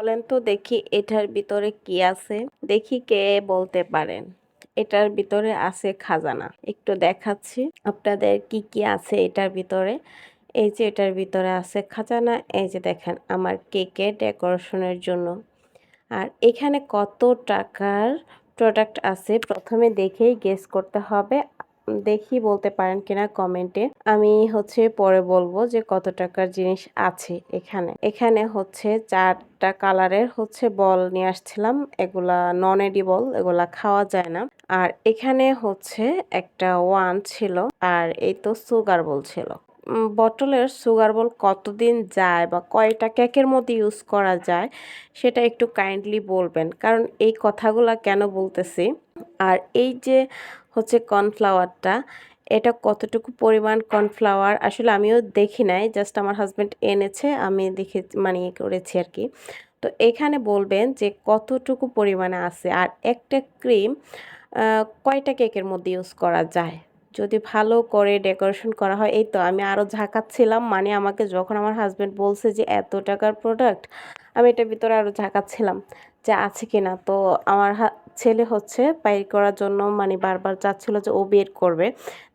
বলেন তো দেখি এটার ভিতরে কি আছে। দেখি কে বলতে পারেন। এটার ভিতরে আছে খাজানা। একটু দেখাচ্ছি আপনাদের কি কি আছে এটার ভিতরে। এই যে এটার ভিতরে আছে খাজানা, এই যে দেখেন আমার কেকে ডেকোরেশনের জন্য। আর এখানে কত টাকার প্রোডাক্ট আছে প্রথমে দেখেই গেস করতে হবে। দেখি বলতে পারেন কিনা কমেন্টে আমি হচ্ছে পরে বলব যে কত টাকার জিনিস আছে এখানে। এখানে হচ্ছে চারটা কালারের হচ্ছে বল নিয়ে আসছিলাম। এগুলা নন এডিবল এগুলা খাওয়া যায় না। আর এখানে হচ্ছে একটা ওয়ান ছিল আর এই তো সুগার বল ছিল। বটলের সুগার বল কতদিন যায় বা কয়টা কেকের মধ্যে ইউজ করা যায়, সেটা একটু কাইন্ডলি বলবেন। কারণ এই কথাগুলা কেন বলতেছি? আর এই যে হচ্ছে কর্নফ্লাওয়ারটা, এটা কতটুকু পরিমাণ কর্নফ্লাওয়ার? আসলে আমিও দেখি নাই, জাস্ট আমার হাজব্যান্ড এনেছে, আমি দেখে মানে ইয়ে করেছি আর কি। তো এখানে বলবেন যে কতটুকু পরিমাণে আছে? আর একটা ক্রিম কয়টা কেকের মধ্যে ইউজ করা যায়? যদি ভালো করে ডেকোরেশন করা হয়, এই তো আমি আরও ঝাঁকাচ্ছিলাম মানে আমাকে যখন আমার হাজব্যান্ড বলছে যে এত টাকার প্রোডাক্ট আমি এটার ভিতরে আরও ঝাঁকাচ্ছিলাম যে আছে কিনা। তো আমার ছেলে হচ্ছে বাইর করার জন্য মানে বারবার চাচ্ছিল যে ও বের করবে।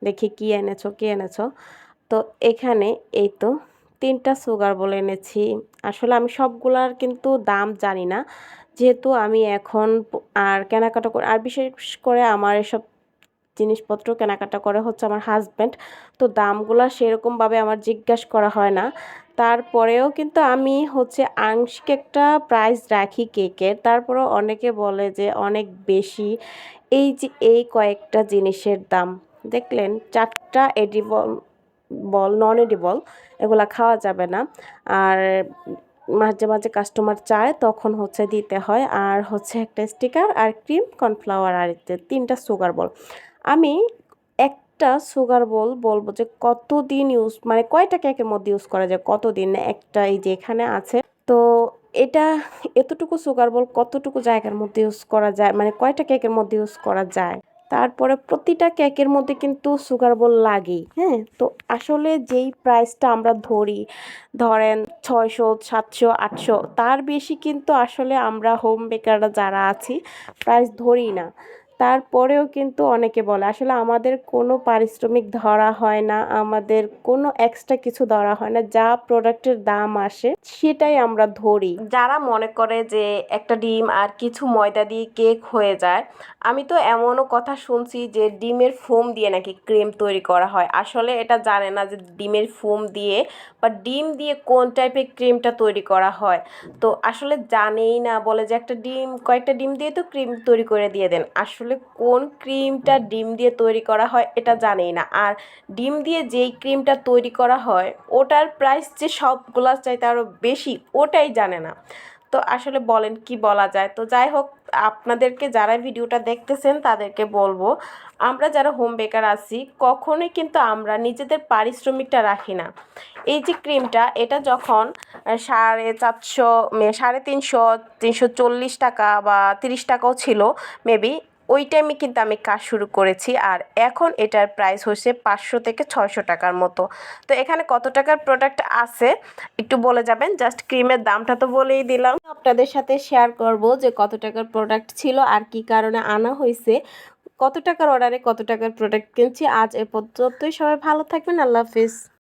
দেখি কি এনেছো কি এনেছো। তো এখানে এই তো তিনটা সুগার বলে এনেছি। আসলে আমি সবগুলার কিন্তু দাম জানি না। যেহেতু আমি এখন আর কেনাকাটা করে, আর বিশেষ করে আমার এসব জিনিসপত্র কেনাকাটা করে হচ্ছে আমার হাজব্যান্ড। তো দামগুলো সেরকমভাবে আমার জিজ্ঞাসা করা হয় না। তারপরেও কিন্তু আমি হচ্ছে আংশিক একটা প্রাইস রাখি কেকের তারপরেও অনেকে বলে যে অনেক বেশি। এই যে এই কয়েকটা জিনিসের দাম, দেখলেন চারটা এডিবল বল নন এডিবল এগুলা খাওয়া যাবে না। আর মাঝে মাঝে কাস্টমার চায়, তখন হচ্ছে দিতে হয়। আর হচ্ছে একটা স্টিকার আর ক্রিম কর্নফ্লাওয়ার আর তিনটা সুগার বল আমি একটা সুগার বল বলব যে কতদিন ইউজ মানে কয়টা কেকের মধ্যে ইউজ করা যায় কতদিন? একটা এই যে এখানে আছে। তো এটা এতটুকু সুগার বল কতটুকু জায়গার মধ্যে ইউজ করা যায়? মানে কয়টা কেকের মধ্যে ইউজ করা যায়? তারপরে প্রতিটা কেকের মধ্যে কিন্তু সুগার বল লাগেই হ্যাঁ? তো আসলে যেই প্রাইসটা আমরা ধরি, ধরেন ছয়শো, সাতশো, আটশো, তার বেশি কিন্তু আসলে আমরা হোম বেকাররা যারা আছি প্রাইস ধরি না। তারপরেও কিন্তু অনেকে বলে, আসলে আমাদের কোনো পারিশ্রমিক ধরা হয় না, আমাদের কোনো এক্সট্রা কিছু ধরা হয় না, যা প্রোডাক্টের দাম আসে সেটাই আমরা ধরি। যারা মনে করে যে একটা ডিম আর কিছু ময়দা দিয়ে কেক হয়ে যায়, আমি তো এমনও কথা শুনছি যে ডিমের ফোম দিয়ে নাকি ক্রিম তৈরি করা হয়। আসলে এটা জানে না যে ডিমের ফোম দিয়ে বা ডিম দিয়ে কোন টাইপের ক্রিমটা তৈরি করা হয়। তো আসলে জানেই না বলে যে একটা ডিম, কয়েকটা ডিম দিয়ে তো ক্রিম তৈরি করে দিয়ে দেন। আসলে আসলে কোন ক্রিমটা ডিম দিয়ে তৈরি করা হয় এটা জানেই না। আর ডিম দিয়ে যেই ক্রিমটা তৈরি করা হয়, ওটার প্রাইস যে সবগুলার চাইতে আরও বেশি, ওটাই জানে না। তো আসলে বলেন কি বলা যায়? তো যাই হোক, আপনাদেরকে যারা ভিডিওটা দেখতেছেন তাদেরকে বলব, আমরা যারা হোম বেকার আছি, কখনোই কিন্তু আমরা নিজেদের পারিশ্রমিকটা রাখি না। এই যে ক্রিমটা, এটা যখন সাড়ে চারশো সাড়ে তিনশো তিনশো চল্লিশ টাকা বা তিরিশ টাকাও ছিল মেবি ওই টাইমে কিন্তু আমি কাজ শুরু করেছি আর এখন এটার প্রাইস হচ্ছে পাঁচশো থেকে ছয়শো টাকার মতো। তো এখানে কত টাকার প্রোডাক্ট আছে একটু বলে যাবেন? জাস্ট ক্রিমের দামটা তো বলেই দিলাম। আপনাদের সাথে শেয়ার করব যে কত টাকার প্রোডাক্ট ছিল আর কি কারণে আনা হয়েছে। কত টাকার অর্ডারে কত টাকার প্রোডাক্ট কিনছি? আজ এ পর্যন্তই। সবাই ভালো থাকবেন। আল্লাহ হাফিজ।